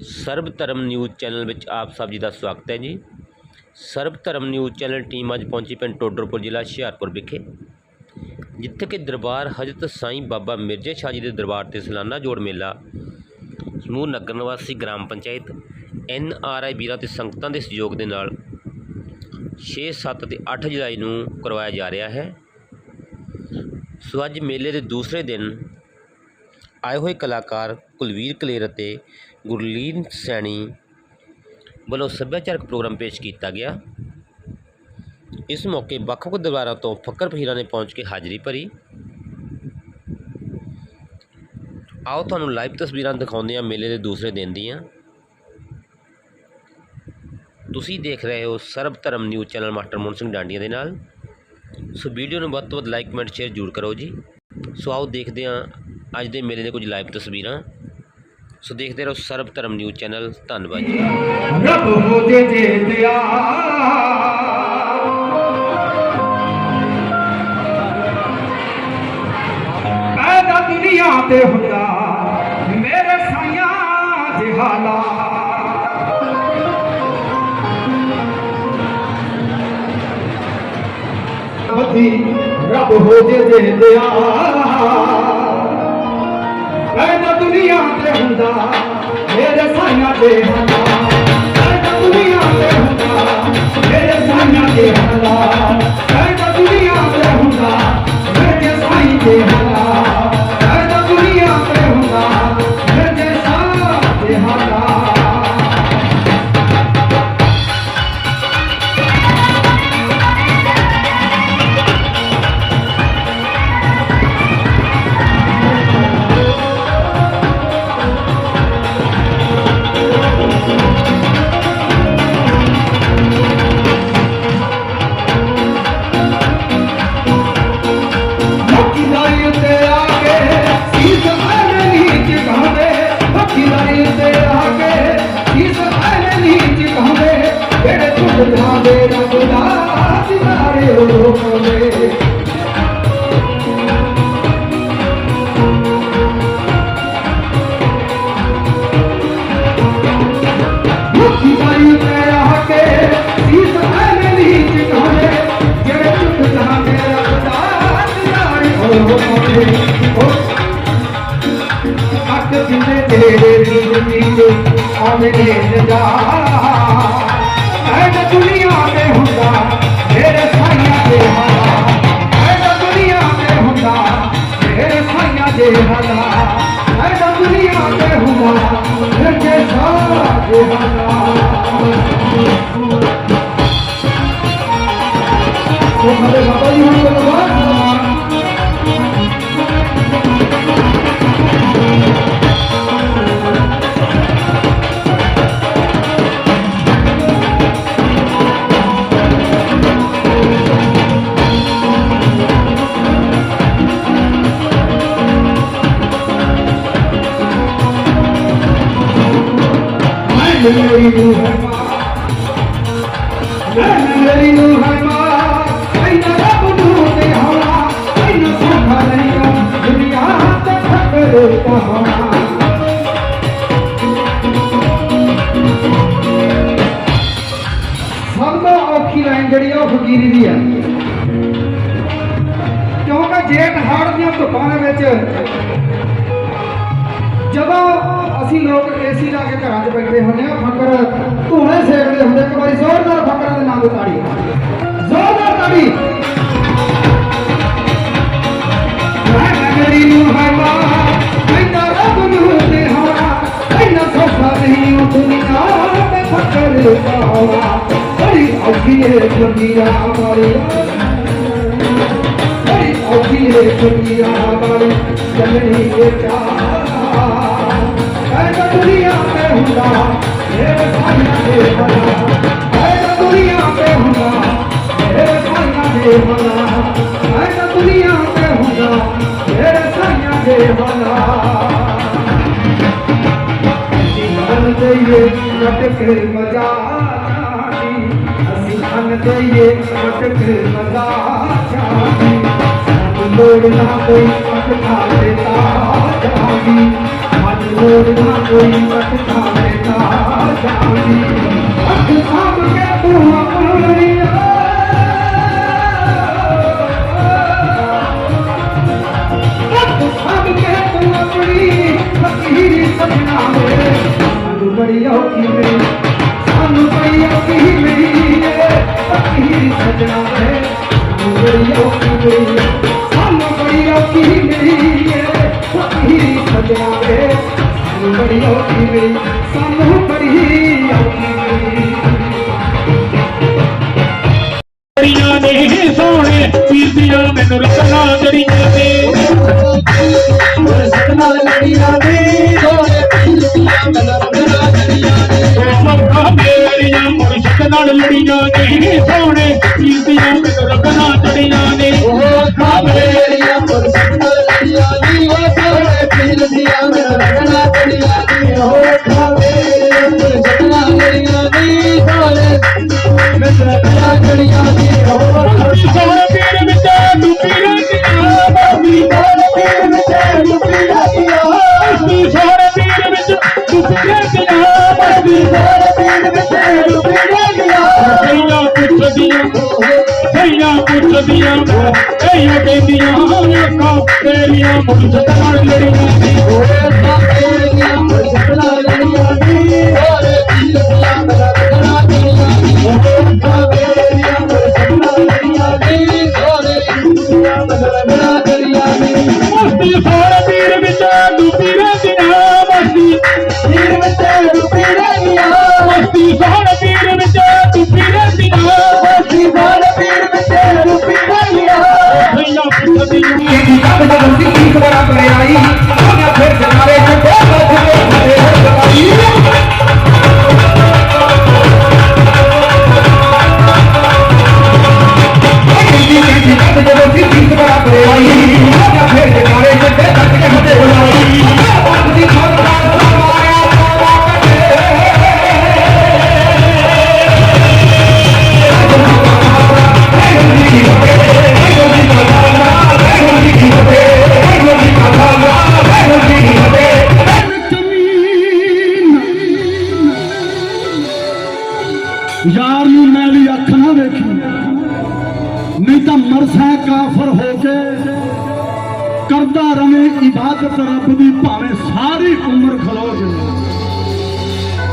ਸਰਬ ਧਰਮ news channel ਵਿੱਚ ਆਪ ਸਭ ਜੀ ਦਾ ਸਵਾਗਤ ਹੈ ਜੀ। ਸਰਬ ਧਰਮ ਨਿਊਜ਼ ਚੈਨਲ ਟੀਮ ਅੱਜ ਪਹੁੰਚੀ ਪਿੰਡ ਟੋਡਰਪੁਰ ਜ਼ਿਲ੍ਹਾ ਹੁਸ਼ਿਆਰਪੁਰ ਵਿਖੇ, ਜਿੱਥੇ ਕਿ ਦਰਬਾਰ ਹਜ਼ਰਤ ਸਾਈਂ ਬਾਬਾ ਮਿਰਜ਼ਾ ਸ਼ਾਹ ਜੀ ਦੇ ਦਰਬਾਰ ਤੇ ਸਾਲਾਨਾ ਜੋੜ ਮੇਲਾ, ਸਮੂਹ ਨਗਰ ਨਿਵਾਸੀ ਗ੍ਰਾਮ ਪੰਚਾਇਤ, ਐਨ ਆਰ ਆਈ ਵੀਰਾਂ ਤੇ ਸੰਗਤਾਂ ਦੇ ਸਹਿਯੋਗ ਦੇ ਨਾਲ 6 7 ਤੇ 8 ਜੁਲਾਈ ਨੂੰ ਕਰਵਾਇਆ ਜਾ ਰਿਹਾ ਹੈ। ਸੋ ਅੱਜ ਮੇਲੇ ਦੇ ਦੂਸਰੇ ਦਿਨ ਆਏ ਹੋਏ ਕਲਾਕਾਰ ਕੁਲਵੀਰ ਕਲੇਰ ਅਤੇ ਗੁਰਲੀਨ ਸੈਣੀ ਵੱਲੋਂ ਸੱਭਿਆਚਾਰਕ ਪ੍ਰੋਗਰਾਮ ਪੇਸ਼ ਕੀਤਾ ਗਿਆ। ਇਸ ਮੌਕੇ ਵੱਖ-ਵੱਖ ਦਰਬਾਰਾਂ ਤੋਂ ਫੱਕਰ ਪਹੀਰਾਂ ਨੇ ਪਹੁੰਚ ਕੇ ਹਾਜ਼ਰੀ ਭਰੀ। ਆਓ ਤੁਹਾਨੂੰ ਲਾਈਵ ਤਸਵੀਰਾਂ ਦਿਖਾਉਂਦੇ ਹਾਂ ਮੇਲੇ ਦੇ ਦੂਸਰੇ ਦਿਨ ਦੀਆਂ। ਤੁਸੀਂ ਦੇਖ ਰਹੇ ਹੋ ਸਰਬ ਧਰਮ news channel master Mohan Singh Dandian ਦੇ ਨਾਲ। ਸੋ ਵੀਡੀਓ ਨੂੰ ਵੱਧ ਤੋਂ ਵੱਧ ਲਾਈਕ, ਕਮੈਂਟ, ਸ਼ੇਅਰ ਜ਼ਰੂਰ ਕਰੋ ਜੀ। ਸੋ ਆਓ ਦੇਖਦੇ ਹਾਂ ਅੱਜ ਦੇ ਮੇਲੇ ਦੇ ਕੁਝ ਲਾਈਵ ਤਸਵੀਰਾਂ। ਸੋ ਦੇਖਦੇ ਰਹੋ ਸਰਬ ਧਰਮ ਨਿਊਜ਼ ਚੈਨਲ। ਧੰਨਵਾਦ ਜੀ। ਰੱਬ ਮੁਝੇ ਦੇ ਦਿਆ। ਪੈਦਾ ਦੁਨੀਆ ਤੇ ਹੁੰਦਾ, ਮੇਰੇ ਸਾਈਆਂ ਜਿਹਾਲਾ। ਰੱਬ ਹੋ ਜੇ ਦੇ ਦਿਆ। ਦੁਨੀਆ ਤੇ ਹੁੰਦਾ, ਮੇਰੇ ਸਾਈਆਂ ਦੇ ਹੱਲਾ ਪੈਦਾ ਦੁਨੀਆ ਤੇ ਹੁੰਦਾ, ਮੇਰੇ ਸਾਈਆਂ ਦੇ ਹੱਲਾ ਅੱਖ ਜਿੰਦੇ ਤੇਰੇ ਨੀਂਦ ਨੀਂਦ ਆਵੇਂ ਨਜਾ ਐ ਤਾਂ ਦੁਨੀਆ ਤੇ ਹੁੰਦਾ ਮੇਰੇ ਸਾਈਆਂ ਦੇ ਹਾਲਾ ਐ ਤਾਂ ਦੁਨੀਆ ਤੇ ਹੁੰਦਾ ਮੇਰੇ ਸਾਈਆਂ ਦੇ ਹਾਲਾ ਐ ਤਾਂ ਦੁਨੀਆ ਤੇ ਹੁੰਦਾ ਮੇਰੇ ਸਾਈਆਂ ਦੇ ਹਾਲਾ ਉਹ ਸਾਡੇ ਬਾਬਾ ਜੀ ਹੁਣ ਤੋਂ ਬਾਅਦ ਹਾੜ ਦੀਆਂ ਧੁੱਪਾਂ ਦੇ ਵਿੱਚ। ਜਦੋਂ ਅਸੀਂ ਲੋਕ ਏਸੀ ਲਾ ਕੇ ਘਰਾਂ 'ਚ ਬੈਠੇ ਹੁੰਦੇ ਆ ਫੱਕਰ ਧੂਣੇ ਸੇਕਦੇ ਹੁੰਦੇ ਇੱਕ ਵਾਰੀ ਜ਼ੋਰਦਾਰ ਫੱਕਰਾਂ ਦੇ ਨਾਂ ਦੀ ਤਾੜੀ ਜ਼ੋਰਦਾਰ ਤਾੜੀ। ਮੈਂ ਨਗਰੀ ਨੂੰ ਹੈ ਮਾਂ ਐਨਾ ਰੱਬ ਨੂੰ ਤੇ ਹੋਣਾ ਐਨਾ ਸੌਖਾ ਨਹੀਂ ਉਹ ਦੁਨੀਆ ਤੇ ਫੱਕਰ ਕਹਾਉਣਾ ਬੜੀ ਔਖੀ ਏ ਦੁਨੀਆ ਵਾਲੀ ਬੜੀ ਔਖੀ ਏ ਦੁਨੀਆ ਵਾਲੀ ਚੱਲਣੀ ਏ ਚਾਹ ਐ ਤਾਂ ਦੁਨੀਆ ਤੇ ਹੁੰਦਾ ਮੇਰੇ ਸਾਈਆਂ ਦੇ ਮਨਾ। ਐ ਤਾਂ ਦੁਨੀਆ ਤੇ ਹੁੰਦਾ ਮੇਰੇ ਸਾਈਆਂ ਦੇ ਮਨਾ। ਐ ਤਾਂ ਦੁਨੀਆ ਤੇ ਹੁੰਦਾ ਮੇਰੇ ਸਾਈਆਂ ਦੇ ਮਨਾ। ਦਈਏ ਕੱਟ ਕੇ ਮਜ਼ਾ ਅਸੀਂ ਅੰਨ ਦਈਏ ਕੱਟ ਕੇ ਮਜ਼ਾ ਲੋੜ ਨਾ ਕੋਈ ਸਖਤਾ ਦੇਤਾ ਜਾਨੀ ਮਨ ਲੋੜ ਕੋਈ ਸਖਤਾ ਦੇਤਾ ਜਾਨੀ ਅੱਖ ਸਾਹਮ ਅੱਖ ਸਾਹਮ ਕੇ ਤੂੰ ਆਪਣੀ ਫਕੀਰੀ ਸਜਣਾ ਮੇਰੇ ਸਾਨੂੰ ਬੜੀ ਔਖੀ ਮੇਰੇ ਫਕੀਰ ਸਜਣਾ ਵੇ ਸਾਨੂੰ ਬੜੀ ਔਖੀ ਮਿਲੀ ਸਾਨੂੰ ਬੜੀ ਔਖੀ ਨੇ ਸੋਹਣੇ ਪੀਰ ਦੀਆਂ ਮੈਨੂੰ ਰਤਨਾ ਜੜੀਆਂ ਨੇ ਸਜਣਾ ਲੜੀਆਂ ਨੇ ਸੋਹਣੇ ਪੀਰ ਦੀਆਂ ਮਲਰ ਮੇਰਾ ਜੜੀਆਂ ਨੇ ਮੇਰੀਆਂ ਮੁਰਸ਼ਿਦ ਨਾਲ ਲੜੀਆਂ ਨੇ ਸੋਹਣੇ ਪੀਰ ਦੀਆਂ ਮੈਨੂੰ ਰਤਨਾ ਜੜੀਆਂ ਨੇ ਉਹ ਖਾਵੇਰੀਆਂ ਪਰ ਸਜਣਾ ਲੜੀਆਂ ਪੁੱਛਦੀਆਂ ਕਈਆਂ ਕਹਿੰਦੀਆਂ ਅੱਖਾਂ ਤੇਰੀਆਂ ਮੁਰਸ਼ਿਦ ਨਾਲ ਲੜੀਆਂ ਨੇ ਓਏ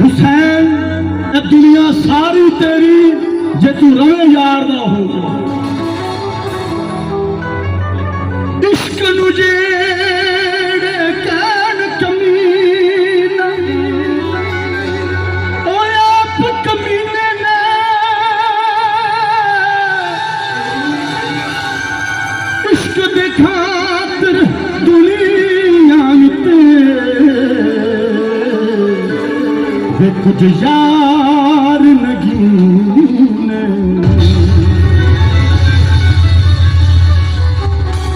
ਹੁਸੈਨ ਇਹ ਦੁਨੀਆ ਸਾਰੀ ਤੇਰੀ ਜੇ ਤੂੰ ਰਵੇਂ ਯਾਰ ਦਾ ਹੋ ਇਸ਼ਕ ਨੂੰ ਜੇ ਵੇ ਕੁਝ ਯਾਰ ਨਗੀਨੇ।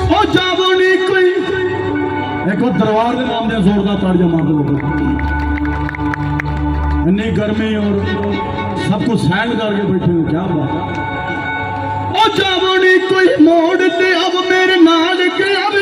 ਉਹ ਜਾਵੋ ਨੀ ਕੋਈ ਇੱਕ ਦਰਬਾਰ ਦੇ ਨਾਮ ਦੇ ਜ਼ੋਰਦਾਰ ਤਾੜੀਆਂ ਮਾਰ ਦੋ ਇੰਨੀ ਗਰਮੀ ਔਰ ਸਭ ਕੁਝ ਸਹਿਣ ਕਰਕੇ ਬੈਠੇ ਹੋ ਕੀ ਬਾਤ। ਉਹ ਜਾਵੋ ਨੀ ਕੋਈ ਮੋੜ ਤੇ ਅਬ ਮੇਰੇ ਨਾਲ ਕੇ ਅਬ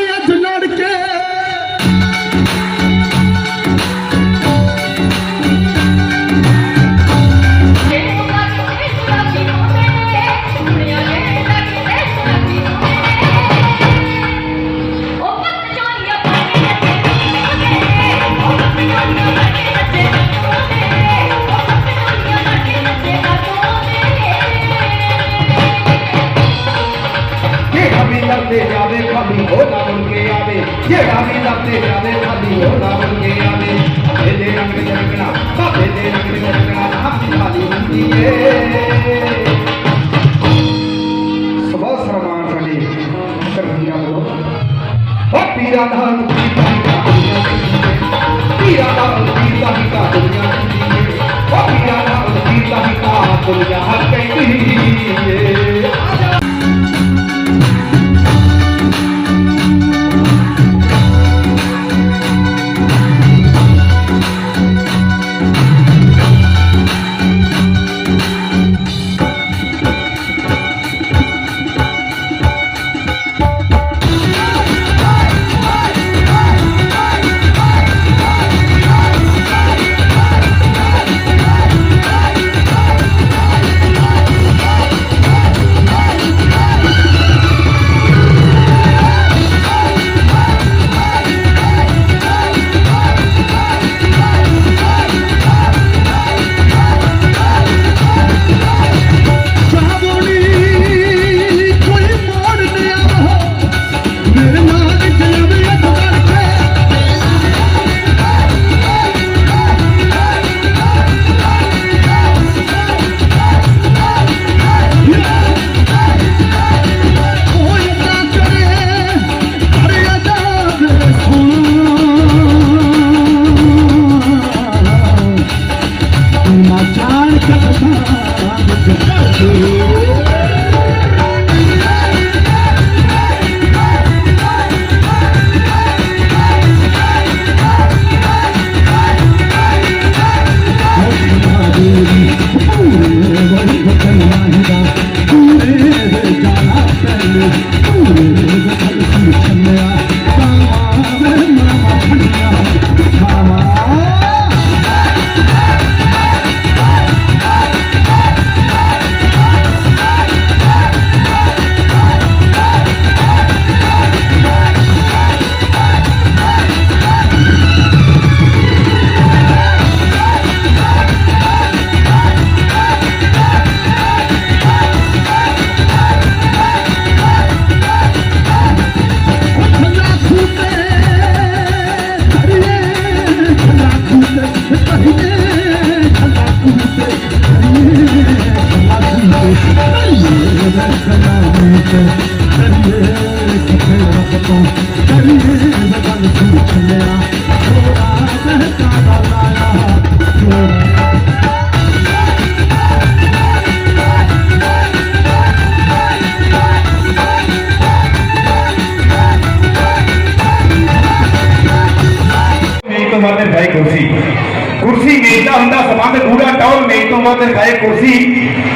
ਤੋਂ ਵੱਧ ਖਾਏ ਕੁਰਸੀ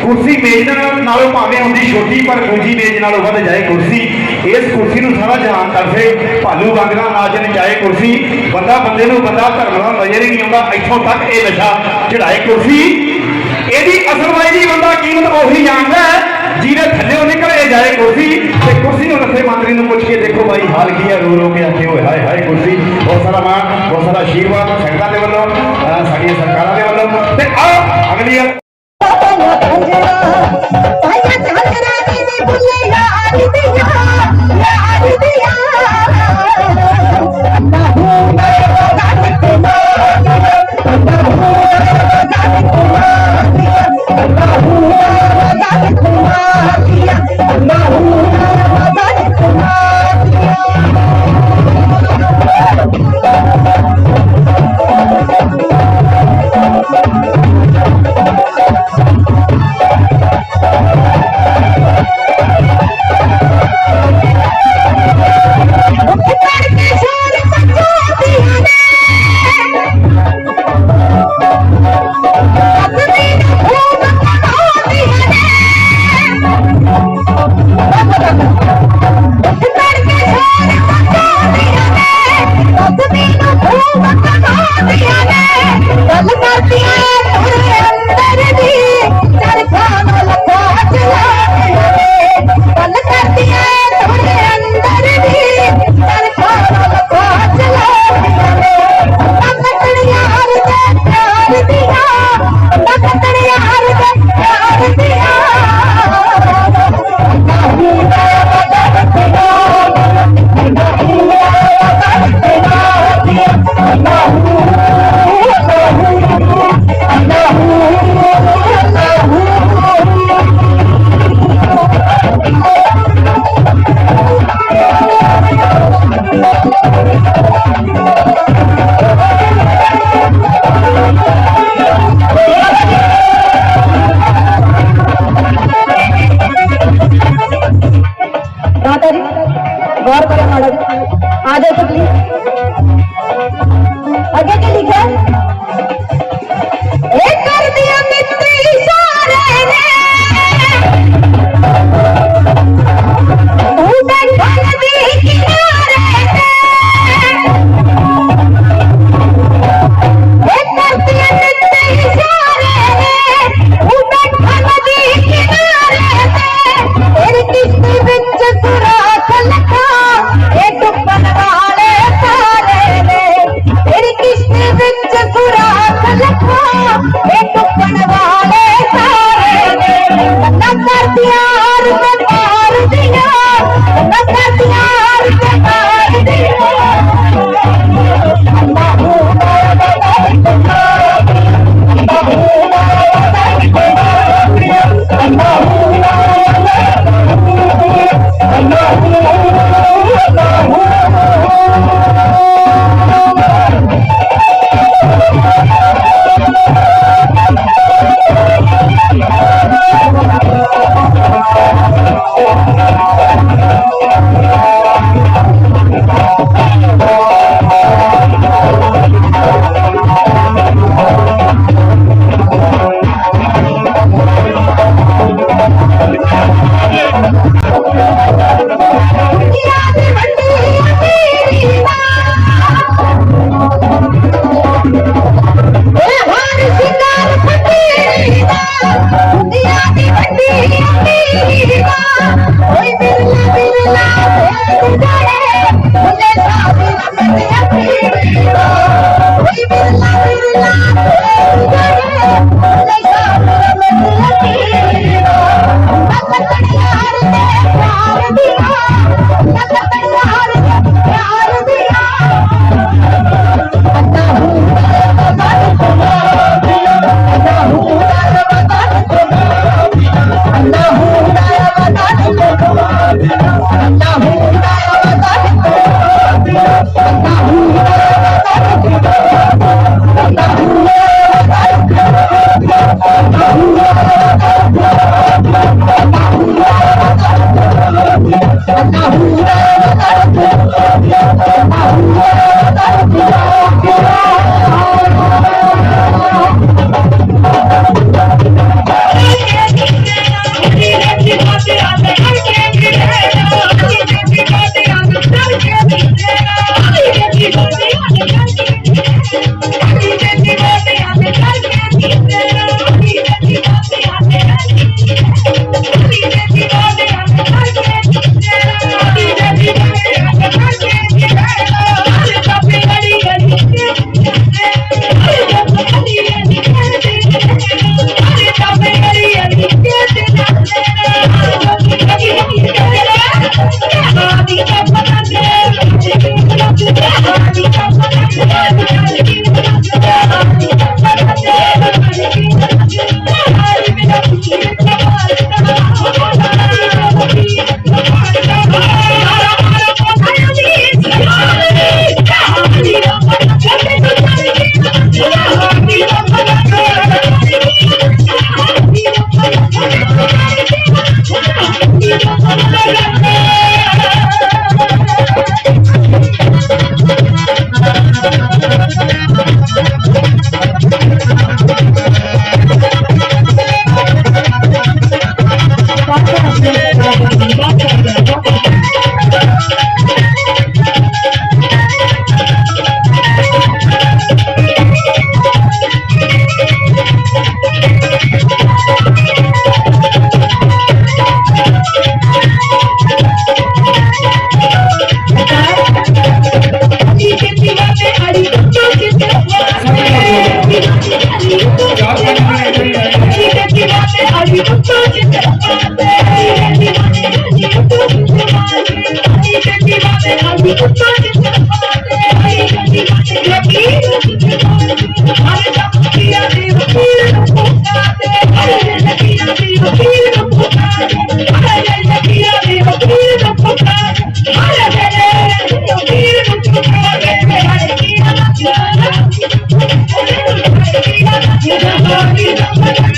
ਕੁਰਸੀ ਮੇਜ਼ ਨਾਲੋਂ ਭਾਵੇਂ ਹੁੰਦੀ ਛੋਟੀ, ਪਰ ਕੁੰਜੀ ਮੇਜ਼ ਨਾਲੋਂ ਵੱਧ ਜਾਏ ਕੁਰਸੀ। ਇਸ ਕੁਰਸੀ ਨੂੰ ਸਾਰਾ ਜਹਾਨ ਤਰਸੇ, ਭਾਲੂ ਵਾਂਗਣਾ ਨਾਜਨ ਜਾਏ ਕੁਰਸੀ। ਬੰਦਾ ਬੰਦੇ ਨੂੰ ਬੰਦਾ ਧਰਮ ਦਾ ਨਜ਼ਰ ਹੀ ਨਹੀਂ ਆਉਂਦਾ, ਇੱਥੋਂ ਤੱਕ ਇਹ ਨਸ਼ਾ ਚੜਾਏ ਕੁਰਸੀ। ਇਹਦੀ ਅਸਲ ਵਾਈ ਬੰਦਾ ਕੀਮਤ ਉਹੀ ਜਾਣਦਾ ਹੈ। ਜਿਹਦੇ ਥੱਲੇੋਂ ਨਿਕਲੇ ਜਾਏ ਕੁਰਸੀ, ਤੇ ਕੁਰਸੀ ਨੂੰ ਰੱਖੇ ਮੰਤਰੀ ਨੂੰ ਪੁੱਛ ਕੇ ਦੇਖੋ ਬਾਈ ਹਾਲ ਕੀ ਹੈ ਰੋ ਰੋ ਕੇ ਆਖੇ ਹੋਏ, ਹਾਏ ਹਾਏ ਕੁਰਸੀ, ਬਹੁਤ ਸਾਰਾ ਮਾਣ, ਬਹੁਤ ਸਾਰਾ ਆਸ਼ੀਰਵਾਦ ਸੰਗਤਾਂ ਦੇ ਵੱਲੋਂ ਸਾਡੀਆਂ ਸਰਕਾਰਾਂ ਦੇ ਵੱਲੋਂ, ਤੇ ਆਓ ਅਗਲੀ ਗੱਲ